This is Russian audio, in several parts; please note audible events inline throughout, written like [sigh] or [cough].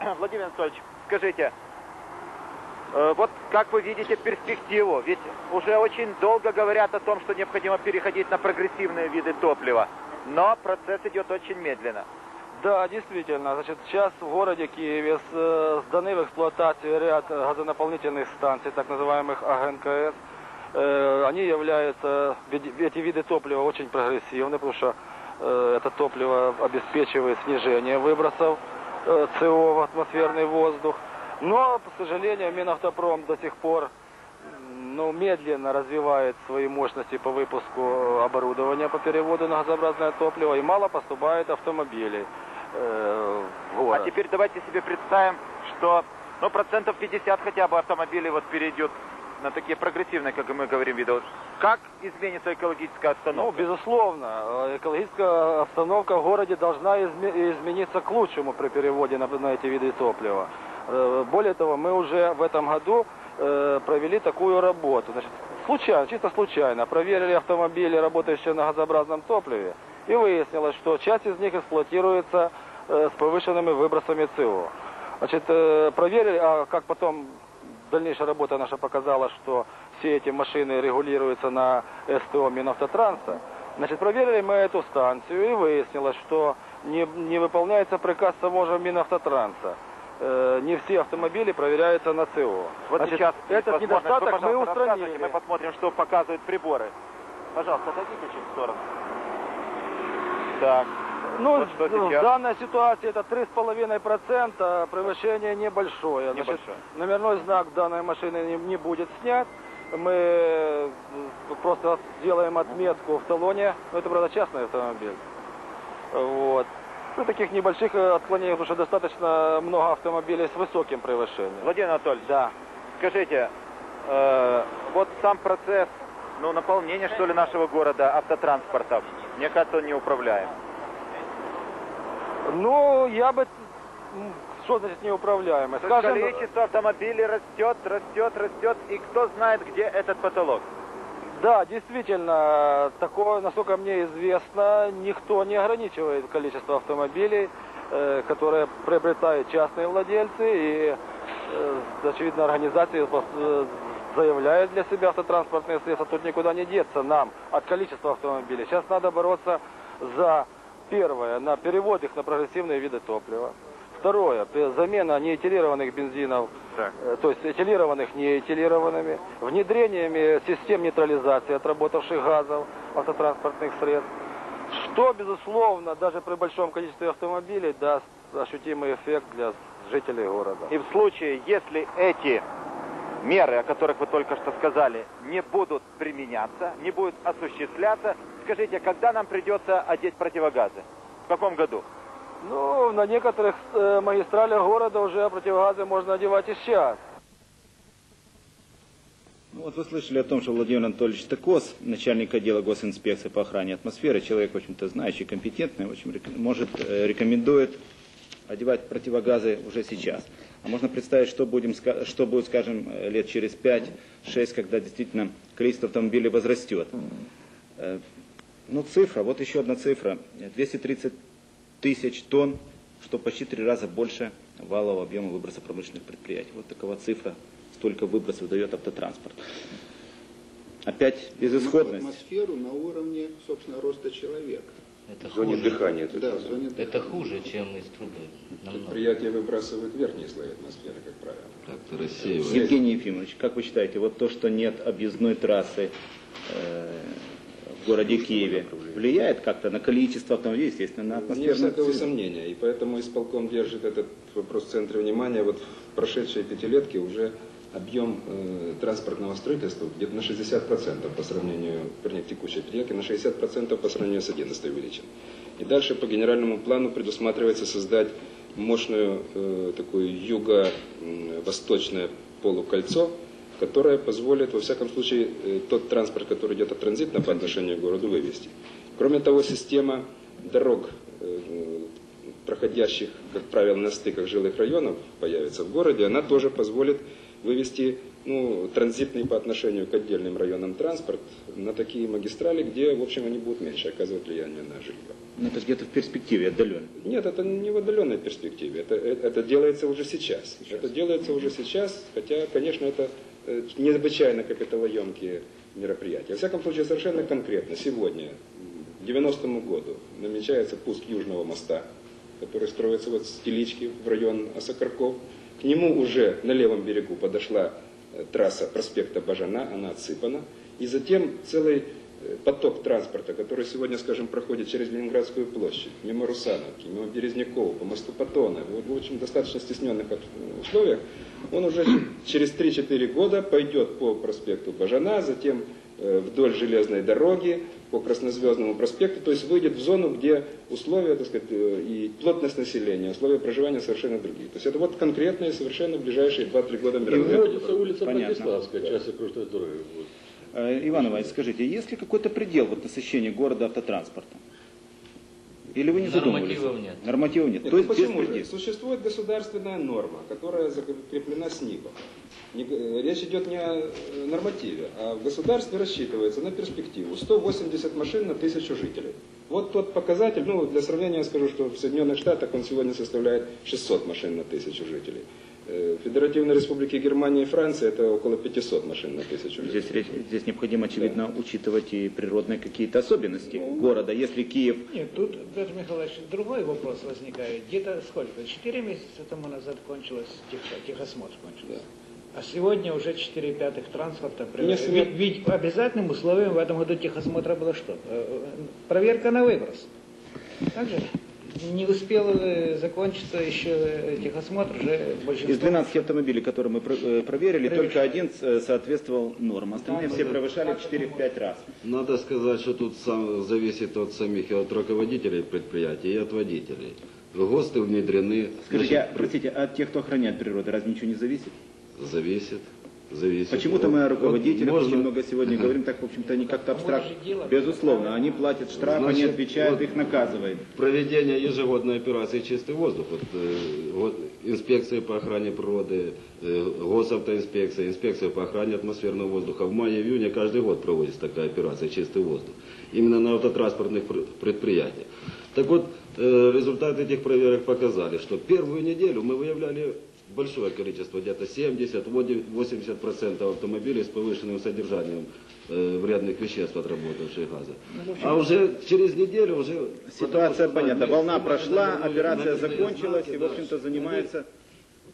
Владимир Анатольевич, скажите, э, вот как вы видите перспективу? Ведь уже очень долго говорят о том, что необходимо переходить на прогрессивные виды топлива, но процесс идет очень медленно. Да, действительно. Значит, сейчас в городе Киеве э, сданы в эксплуатацию ряд газонаполнительных станций, так называемых АГНКС. Э, Они являются, эти виды топлива очень прогрессивны, потому что это топливо обеспечивает снижение выбросов СО в атмосферный воздух. Но, к сожалению, Минавтопром до сих пор ну, медленно развивает свои мощности по выпуску оборудования по переводу на газообразное топливо и мало поступает автомобилей э, в город. А теперь давайте себе представим, что ну, процентов 50 хотя бы автомобилей вот перейдет на такие прогрессивные, как мы говорим, виды. Как изменится экологическая Ну, обстановка? безусловно, э, экологическая обстановка в городе должна изме- измениться к лучшему при переводе на, на эти виды топлива. Э, Более того, мы уже в этом году э, провели такую работу. Значит, случайно, чисто случайно проверили автомобили, работающие на газообразном топливе, и выяснилось, что часть из них эксплуатируется э, с повышенными выбросами СО. Значит, э, проверили, а как потом дальнейшая работа наша показала, что все эти машины регулируются на СТО Минавтотранса. Значит, проверили мы эту станцию и выяснилось, что не, не выполняется приказ самого же Минавтотранса. Э, не все автомобили проверяются на СО. Вот Значит, сейчас этот недостаток мы устранили. Мы посмотрим, что показывают приборы. Пожалуйста, отойдите чуть в сторону. Так. Ну, Вот ну, в сейчас? данной ситуации это 3,5%, превышение небольшое. Значит, Небольшое. номерной знак данной машины не, не будет снят. Мы э, просто сделаем отметку в талоне. Ну, это, правда, частный автомобиль. Вот. При таких небольших э, отклонениях, потому что достаточно много автомобилей с высоким превышением. Владимир Анатольевич, Да. скажите, э, вот сам процесс ну, наполнения, что ли, нашего города автотранспортом, мне кажется, он не управляем. Ну, я бы... Что значит неуправляемость? Есть количество автомобилей растет, растет, растет, и кто знает, где этот потолок. Да, действительно, такое, насколько мне известно, никто не ограничивает количество автомобилей, э, которые приобретают частные владельцы, и, э, очевидно, организации э, заявляют для себя автотранспортные средства, тут никуда не деться нам от количества автомобилей. Сейчас надо бороться за, первое, на перевод их на прогрессивные виды топлива. Второе, замена неэтилированных бензинов Так. Э, то есть этилированных неэтилированными, внедрениями систем нейтрализации отработавших газов автотранспортных средств, что, безусловно, даже при большом количестве автомобилей даст ощутимый эффект для жителей города. И в случае, если эти меры, о которых вы только что сказали, не будут применяться, не будут осуществляться, скажите, когда нам придется одеть противогазы? В каком году? Ну, на некоторых э, магистралях города уже противогазы можно одевать и сейчас. Ну, вот вы слышали о том, что Владимир Анатольевич Токос, начальник отдела госинспекции по охране атмосферы, человек, в общем-то, знающий, компетентный, в общем, может, э, рекомендует одевать противогазы уже сейчас. А можно представить, что, будем, что будет, скажем, э, лет через 5-6, когда действительно количество автомобилей возрастет. Ну, цифра, вот еще одна цифра. 230 тысяч тонн, что почти три раза больше валового объема выброса промышленных предприятий. Вот такова цифра, столько выбросов дает автотранспорт. Опять безысходность. атмосферу на уровне, собственно, роста человека. Это В зоне хуже. дыхания. это Да, в зоне Это дыхания. хуже, чем из трубы. Намного. Предприятия выбрасывают верхние слои атмосферы, как правило. Так-то рассеивается. Евгений Ефимович, как вы считаете, вот то, что нет объездной трассы э, в городе Киеве, влияет как-то на количество автомобилей, естественно, на Нет атмосферную всякого сомнения. И поэтому исполком держит этот вопрос в центре внимания. Вот в прошедшей пятилетке уже объем э, транспортного строительства где-то на 60% по сравнению, вернее, в текущей пятилетке, на 60% по сравнению с 11 увеличен. И дальше по генеральному плану предусматривается создать мощную э, такую юго-восточное полукольцо, которое позволит, во всяком случае, э, тот транспорт, который идет от транзитно по отношению к городу, вывести. Кроме того, система дорог, э, проходящих, как правило, на стыках жилых районов, появится в городе, она тоже позволит вывести ну, транзитный по отношению к отдельным районам транспорт на такие магистрали, где, в общем, они будут меньше оказывать влияние на жилье. Ну, это где-то в перспективе отдаленно. Нет, это не в отдаленной перспективе. Это, это, это делается уже сейчас. Это делается уже сейчас, хотя, конечно, это необычайно капиталоемкие мероприятия. Во всяком случае, совершенно конкретно, сегодня, к 90-му году, намечается пуск Южного моста, который строится вот с Телички в район Осокорков. К нему уже на левом берегу подошла э, трасса проспекта Бажана, она отсыпана. И затем целый э, поток транспорта, который сегодня, скажем, проходит через Ленинградскую площадь, мимо Русановки, мимо Березнякова, по мосту Патона, в очень достаточно стесненных условиях, он уже [clears throat] через 3-4 года пойдет по проспекту Бажана, затем э, вдоль железной дороги, по Краснозвездному проспекту, то есть выйдет в зону, где условия, так сказать, э, и плотность населения, условия проживания совершенно другие. То есть это вот конкретные, совершенно ближайшие 2-3 года мероприятия. Вводится улица Понятно. Братиславская, часть окружной дороги. Вот. Э, Иван Иванович, скажите, есть ли какой-то предел вот насыщения города автотранспортом? Или вы не задумывались? Нормативов нет. Нормативов нет. Нет, То ну есть почему же? Существует государственная норма, которая закреплена с НИПом. Не г- э, Речь идет не о э, нормативе, а в государстве рассчитывается на перспективу 180 машин на тысячу жителей. Вот тот показатель, ну, для сравнения я скажу, что в Соединенных Штатах он сегодня составляет 600 машин на тысячу жителей. Э, Федеративной Республике Германия и Франция это около 500 машин на тысячу. Здесь, здесь необходимо, очевидно, учитывать и природные какие-то особенности города. Если Киев Нет, тут, Петр Михайлович, другой вопрос возникает. Где-то сколько? Четыре месяца тому назад кончилось тех- техосмотр кончился. А сегодня уже 4 пятых транспорта. Если- Ведь, ведь обязательным условием в этом году техосмотра было что? Э, э, Проверка на выброс. Также не успел э, закончиться еще э, техосмотр, уже большинство... из 12 автомобилей, которые мы э, проверили, только один соответствовал нормам. Остальные все превышали в 4-5 раз. Надо сказать, что тут сам, зависит от самих, от руководителей предприятий, и от водителей. ГОСТы внедрены. Скажите, Значит, а, простите, а от тех, кто охраняет природу, разве ничего не зависит? Зависит. Зависит. Почему-то Вот- мы о вот руководителях можно- очень много сегодня говорим, так, в общем-то, они как-то абстрактно. Безусловно, они платят штраф, они Значит, отвечают, вот- их наказывают. Проведение ежегодной операции «Чистый воздух». Вот, э, вот инспекция по охране природы, э, госавтоинспекция, инспекция по охране атмосферного воздуха. В мае-июне каждый год проводится такая операция «Чистый воздух». Именно на автотранспортных пр- предприятиях. Так вот, э, результаты этих проверок показали, что первую неделю мы выявляли большое количество, где-то 70-80% автомобилей с повышенным содержанием э, вредных веществ, отработавших газа. А уже через неделю уже... Ситуация понятна. Волна прошла, операция закончилась, знаки, и, в общем-то, занимается...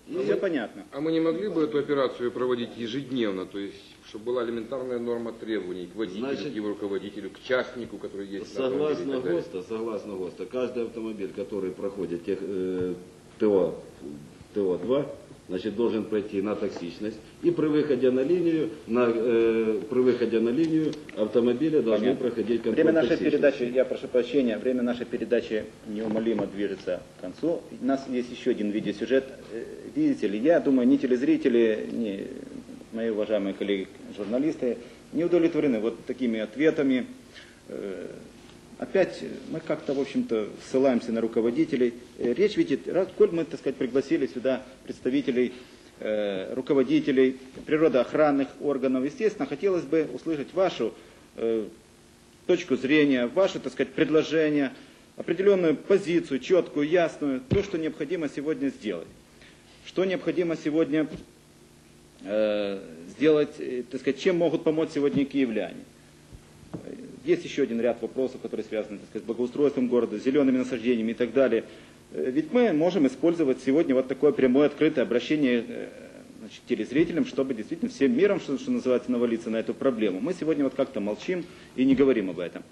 Все понятно. А мы не могли бы эту операцию проводить ежедневно, то есть, чтобы была элементарная норма требований к водителю, Значит, к его руководителю, к частнику, который есть на Согласно далее? ГОСТа, согласно ГОСТа, каждый автомобиль, который проходит тех, э, ТО, ТО-2, значит, должен пройти на токсичность. И при выходе на линию, на, э, при выходе на линию автомобиля должны Понятно. проходить контроль Время нашей передачи, я прошу прощения, время нашей передачи неумолимо движется к концу. У нас есть еще один видеосюжет. Э, Видите ли, я думаю, ни телезрители, ни мои уважаемые коллеги-журналисты не удовлетворены вот такими ответами. Опять мы как-то, в общем-то, ссылаемся на руководителей. Э, Речь ведь, раз, коль мы, так сказать, пригласили сюда представителей э, руководителей природоохранных органов, естественно, хотелось бы услышать вашу э, точку зрения, ваши, так сказать, предложения, определенную позицию, четкую, ясную, то, что необходимо сегодня сделать. Что необходимо сегодня сделать, так сказать, чем могут помочь сегодня киевляне. Есть еще один ряд вопросов, которые связаны так сказать, с благоустройством города, зелеными насаждениями и так далее. Э, Ведь мы можем использовать сегодня вот такое прямое открытое обращение э, значит, телезрителям, чтобы действительно всем миром, что, что называется, навалиться на эту проблему. Мы сегодня вот как-то молчим и не говорим об этом.